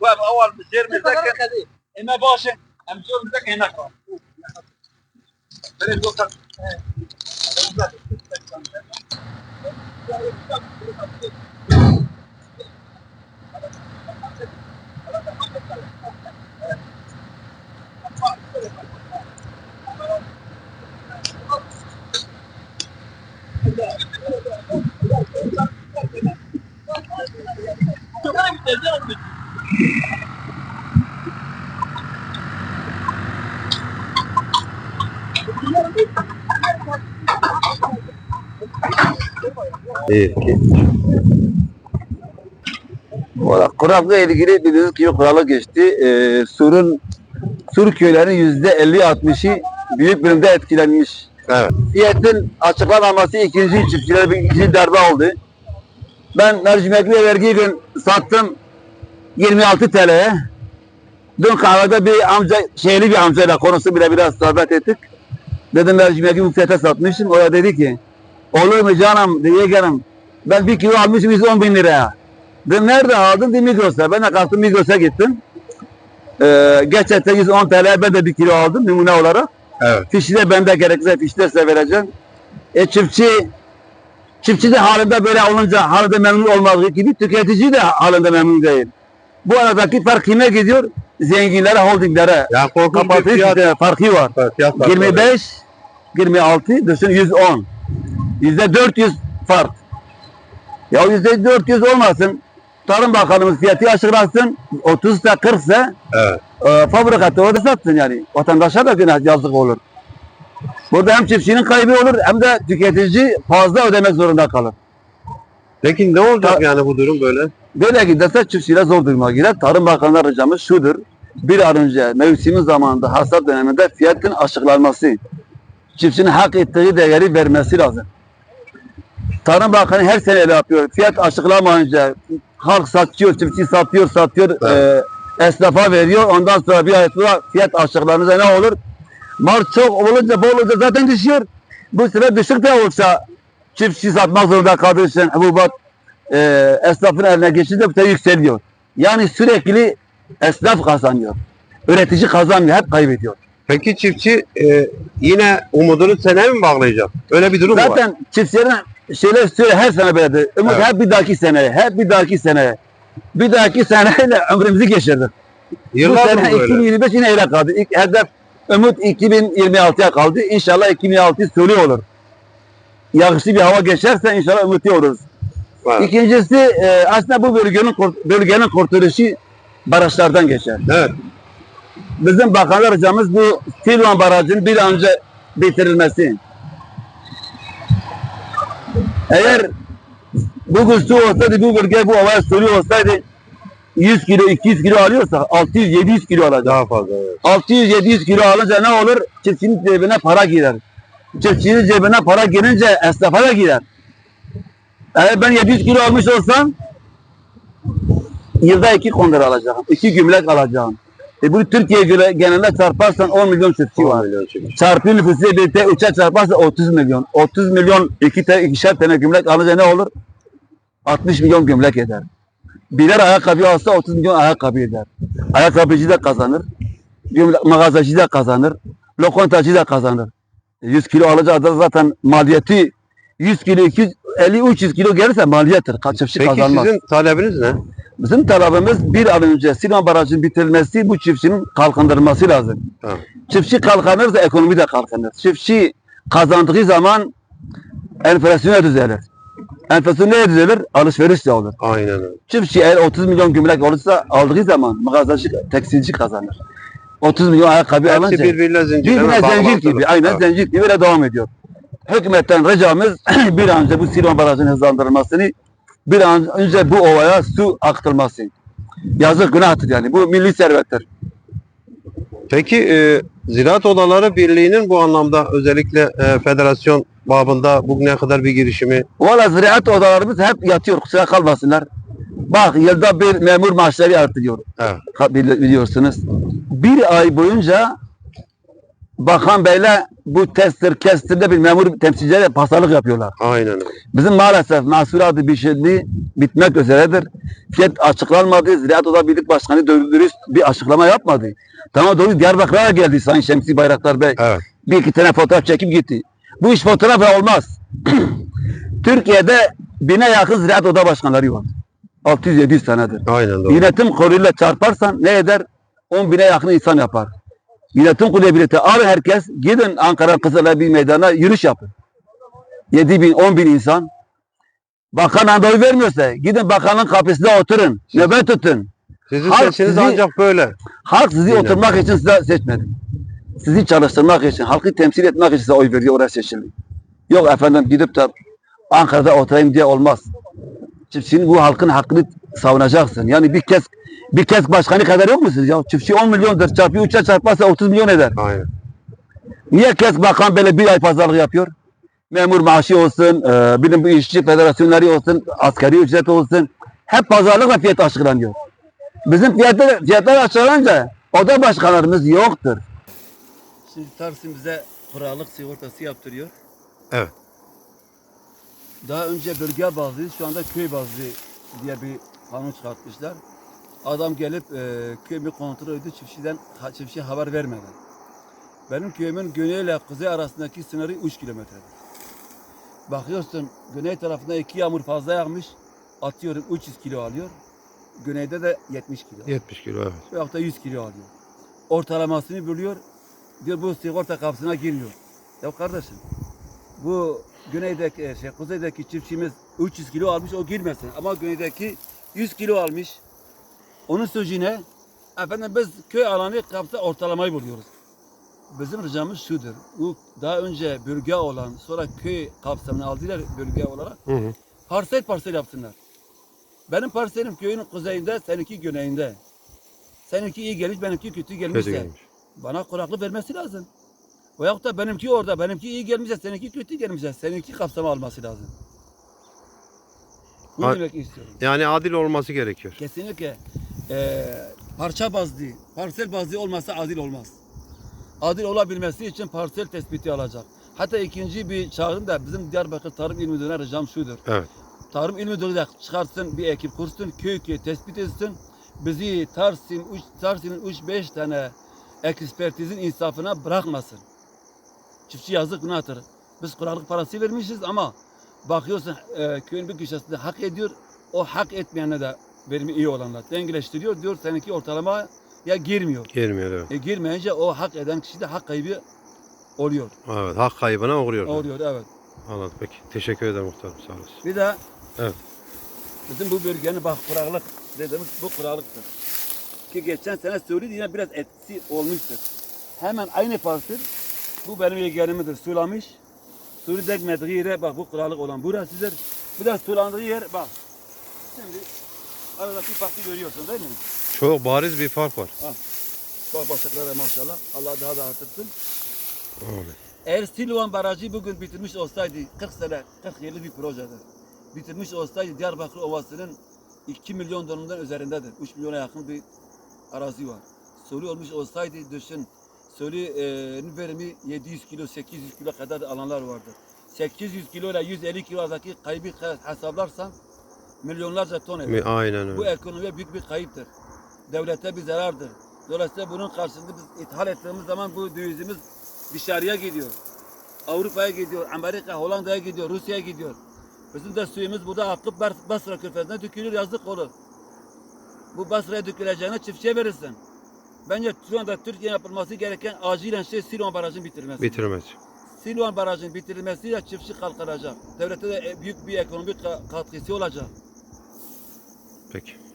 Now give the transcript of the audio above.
باب اول مزير هنا باشا مزير متذكر هناك İki. Valla kurakla ilgili bildiğiniz gibi kuralı geçti. Ee, Sur'un Sur köylerinin yüzde 50-60'ı büyük bölümde etkilenmiş. Evet. Fiyatın açıklanmaması ikinci çiftçilere bir ikinci darbe oldu. Ben mercimekli vergi gün sattım 26 TL'ye. Dün kahvede bir amca, şeyli bir amcayla konusu bile biraz sohbet ettik. Dedim mercimekli bu fiyata satmışım. O da dedi ki olur mu canım diye canım. Ben bir kilo almışım 110 bin liraya. Dedim nerede aldın? Dedim Migros'ta. Ben de kalktım Migros'a gittim. Ee, gerçekten 110 TL ben de bir kilo aldım numune olarak. Evet. Fişi de bende gerekirse fişi de vereceğim. E çiftçi çiftçi de halinde böyle olunca halinde memnun olmadığı gibi tüketici de halinde memnun değil. Bu aradaki fark kime gidiyor? Zenginlere, holdinglere. Yani korkunç bir fiyat, işte farkı var. fiyat farkı var. 25, 26, düşün 110. Yüzde 400 fark. Ya yüzde 400 olmasın. Tarım Bakanımız fiyatı açıklasın. 30 ise 40 ise Evet. e, fabrikatı orada satsın yani. Vatandaşa da günah yazık olur. Burada hem çiftçinin kaybı olur hem de tüketici fazla ödemek zorunda kalır. Peki ne olacak Ta- yani bu durum böyle? Böyle giderse çiftçiler zor duruma girer. Tarım Bakanı'na ricamız şudur. Bir an önce mevsimin zamanında hasat döneminde fiyatın açıklanması, çiftçinin hak ettiği değeri vermesi lazım. Tarım Bakanı her sene öyle yapıyor. Fiyat açıklamayınca halk satıyor, çiftçi satıyor, satıyor, Evet. e, esnafa veriyor. Ondan sonra bir ay sonra fiyat açıklanınca ne olur? Mal çok olunca, bol olunca zaten düşüyor. Bu sefer düşük de olsa çiftçi satmak zorunda kaldığı için hububat e, esnafın eline geçince bu sefer yükseliyor. Yani sürekli esnaf kazanıyor. Üretici kazanmıyor, hep kaybediyor. Peki çiftçi e, yine umudunu seneye mi bağlayacak? Öyle bir durum mu var. Zaten çiftçilerin şeyler söyle her sene böyledir. Umut Evet. hep bir dahaki seneye, hep bir dahaki seneye. Bir dahaki seneyle ömrümüzü geçirdik. Bu Yıllardır sene böyle. 2025 yine öyle kaldı. İlk hedef Umut 2026'ya kaldı. İnşallah 2026 sulu olur. Yağışlı bir hava geçerse inşallah umutlu oluruz. Evet. İkincisi e, aslında bu bölgenin bölgenin kurtuluşu barajlardan geçer. Evet. Bizim bakanlar ricamız bu Silvan Barajı'nın bir an önce bitirilmesi. Eğer bugün su olsaydı bu bölge bu havaya sulu olsaydı 100 kilo 200 kilo alıyorsa 600-700 kilo alacak. Daha fazla. Evet. 600-700 kilo alınca ne olur? Çiftçinin cebine para girer. Çiftçinin cebine para girince esnafa da girer. Eğer ben 700 kilo almış olsam yılda iki kondor alacağım. iki gümlek alacağım. E bu Türkiye göre genelde çarparsan 10 milyon çiftçi 10 var. milyon çiftçi. Çarpı nüfusu birlikte 3'e çarparsa 30 milyon. 30 milyon iki te, ikişer tane gümlek alınca ne olur? 60 milyon gümlek eder. Birer ayakkabı alsa 30 milyon ayakkabı eder. Ayakkabıcı da kazanır. Gümle- Mağazacı da kazanır. Lokantacı da kazanır. 100 kilo alacağı zaten maliyeti 100 kilo 250 300 kilo gelirse maliyettir. Kaç çiftçi Peki kazanmaz. sizin talebiniz ne? Bizim talebimiz bir an önce Sinan Barajı'nın bitirilmesi bu çiftçinin kalkındırılması lazım. Tamam. Çiftçi kalkınırsa ekonomi de kalkınır. Çiftçi kazandığı zaman enflasyon düzelir. Enflasyon neye düzelir? Alışveriş de olur. Aynen öyle. Çiftçi eğer 30 milyon gümrük olursa aldığı zaman mağazacı, tekstilci kazanır. 30 milyon ayakkabı Hepsi alınca birbiriyle zincirleme birbirine zincir gibi, aynen Evet. zincir gibi böyle devam ediyor. Hükümetten ricamız bir an önce bu Silvan Barajı'nın hızlandırılmasını, bir an önce bu ovaya su akıtılması. Yazık günahtır yani. Bu milli servettir. Peki e, Ziraat Odaları Birliği'nin bu anlamda özellikle e, federasyon babında bugüne kadar bir girişimi Valla ziraat odalarımız hep yatıyor kusura kalmasınlar. Bak yılda bir memur maaşları artırıyor. Evet. Biliyorsunuz. Bir ay boyunca bakan beyle bu testtir, kestirde bir memur temsilcileri pazarlık yapıyorlar. Aynen öyle. Bizim maalesef mahsulatı bir şeyli bitmek üzeredir. Fiyat açıklanmadı. Ziraat Oda Birlik Başkanı dürüst bir açıklama yapmadı. Tamam doğru Diyarbakır'a geldi Sayın Şemsi Bayraktar Bey. Evet. Bir iki tane fotoğraf çekip gitti. Bu iş fotoğrafla olmaz. Türkiye'de bine yakın Ziraat Oda Başkanları var. 600-700 tanedir. Aynen doğru. Yönetim kuruluyla çarparsan ne eder? 10 bine yakın insan yapar. Yönetim kurulu birlikte alın herkes gidin Ankara Kızılay bir meydana yürüyüş yapın. 7 bin 10 bin insan. Bakan randevu vermiyorsa gidin bakanın kapısında oturun. Nöbet tutun. Sizin Halk sesiniz sizi- ancak böyle. Halk sizi Aynen. oturmak için size seçmedi. Sizi çalıştırmak için, halkı temsil etmek için size oy veriyor, oraya seçildi. Yok efendim gidip de Ankara'da oturayım diye olmaz. Çiftçinin bu halkın hakkını savunacaksın. Yani bir kez bir kez başkanı kadar yok musunuz ya? Çiftçi 10 milyondur. Çarpı 3'e çarparsa 30 milyon eder. Aynen. Niye kes bakan böyle bir ay pazarlık yapıyor? Memur maaşı olsun, e, bilim işçi federasyonları olsun, askeri ücret olsun. Hep pazarlıkla fiyat açıklanıyor. Bizim fiyatlar, fiyatlar açıklanınca oda başkanlarımız yoktur. Şimdi Tarsim bize kurallık sigortası yaptırıyor. Evet. Daha önce bölge bazlı, şu anda köy bazlı diye bir kanun çıkartmışlar. Adam gelip e, köyümü kontrol ediyor çiftçiden, çiftçiye haber vermeden. Benim köyümün güney ile kuzey arasındaki sınırı 3 kilometredir. Bakıyorsun güney tarafında iki yağmur fazla yağmış, atıyorum 300 kilo alıyor. Güneyde de 70 kilo. 70 kilo evet. veyahut da 100 kilo alıyor. Ortalamasını buluyor. Diyor bu sigorta kapsına girmiyor. Ya kardeşim bu güneydeki e, şey kuzeydeki çiftçimiz 300 kilo almış o girmesin. Ama güneydeki 100 kilo almış. Onun sözü ne? Efendim biz köy alanı kapsa ortalamayı buluyoruz. Bizim ricamız şudur. Bu daha önce bölge olan sonra köy kapsamını aldılar bölge olarak. Hı hı. Parsel parsel yapsınlar. Benim parselim köyün kuzeyinde, seninki güneyinde. Seninki iyi gelmiş, benimki kötü gelmişse. Kötü gelmiş. Bana kuraklık vermesi lazım. Veyahut da benimki orada, benimki iyi gelmişse, seninki kötü gelmişse, seninki kapsama alması lazım. Ha- demek istiyorum. Yani adil olması gerekiyor. Kesinlikle eee, parça bazlı, parsel bazlı olmasa adil olmaz. Adil olabilmesi için parsel tespiti alacak. Hatta ikinci bir çağrım da bizim Diyarbakır Tarım İl Müdürü'ne ricam şudur. Evet. Tarım İl Müdürü de çıkartsın bir ekip kursun, köy köy tespit etsin. Bizi Tarsim, üç, Tarsim'in 3-5 tane ekspertizin insafına bırakmasın. Çiftçi yazık günahtır. Biz kurallık parası vermişiz ama bakıyorsun e, köyün bir köşesinde hak ediyor. O hak etmeyene de verimi iyi olanlar dengeleştiriyor. Diyor seninki ortalama ya girmiyor. Girmiyor evet. E, girmeyince o hak eden kişi de hak kaybı oluyor. Evet. Hak kaybına uğruyor. Oluyor evet. Anladım. Peki. Teşekkür ederim muhtarım. Sağ olasın. Bir de Evet. bizim bu bölgenin bak kuraklık dediğimiz bu kuraklıktır. Ki geçen sene söyledi yine biraz etkisi olmuştur. Hemen aynı parsel bu benim yeğenimdir sulamış. Sulu dekmediği yere bak bu kuraklık olan burasıdır. Bir de sulandığı yer bak. Şimdi aradaki farkı görüyorsun değil mi? Çok bariz bir fark var. Bak başlıklara maşallah. Allah daha da artırsın. Amin. Eğer Silvan Barajı bugün bitirmiş olsaydı 40 sene, 40 yıllık bir projedir. Bitirmiş olsaydı Diyarbakır Ovası'nın 2 milyon dönümden üzerindedir. 3 milyona yakın bir arazi var. Soli olmuş olsaydı düşün. Soli'nin verimi 700 kilo, 800 kilo kadar alanlar vardır. 800 kilo ile 150 kilo arasındaki kaybı hesaplarsan milyonlarca ton eder. Aynen Bu öyle. ekonomiye büyük bir kayıptır. Devlete bir zarardır. Dolayısıyla bunun karşılığında biz ithal ettiğimiz zaman bu dövizimiz dışarıya gidiyor. Avrupa'ya gidiyor, Amerika, Hollanda'ya gidiyor, Rusya'ya gidiyor. Bizim de suyumuz burada akıp Bas- Basra körfezine dökülür, yazık olur. Bu Basra'ya döküleceğine çiftçiye verirsin. Bence şu anda Türkiye yapılması gereken acilen şey Silvan Barajı'nın bitirilmesi. Bitirmez. Silvan Barajı'nın bitirilmesiyle çiftçi kalkınacak. Devlete de büyük bir ekonomik ka- katkısı olacak. Peki.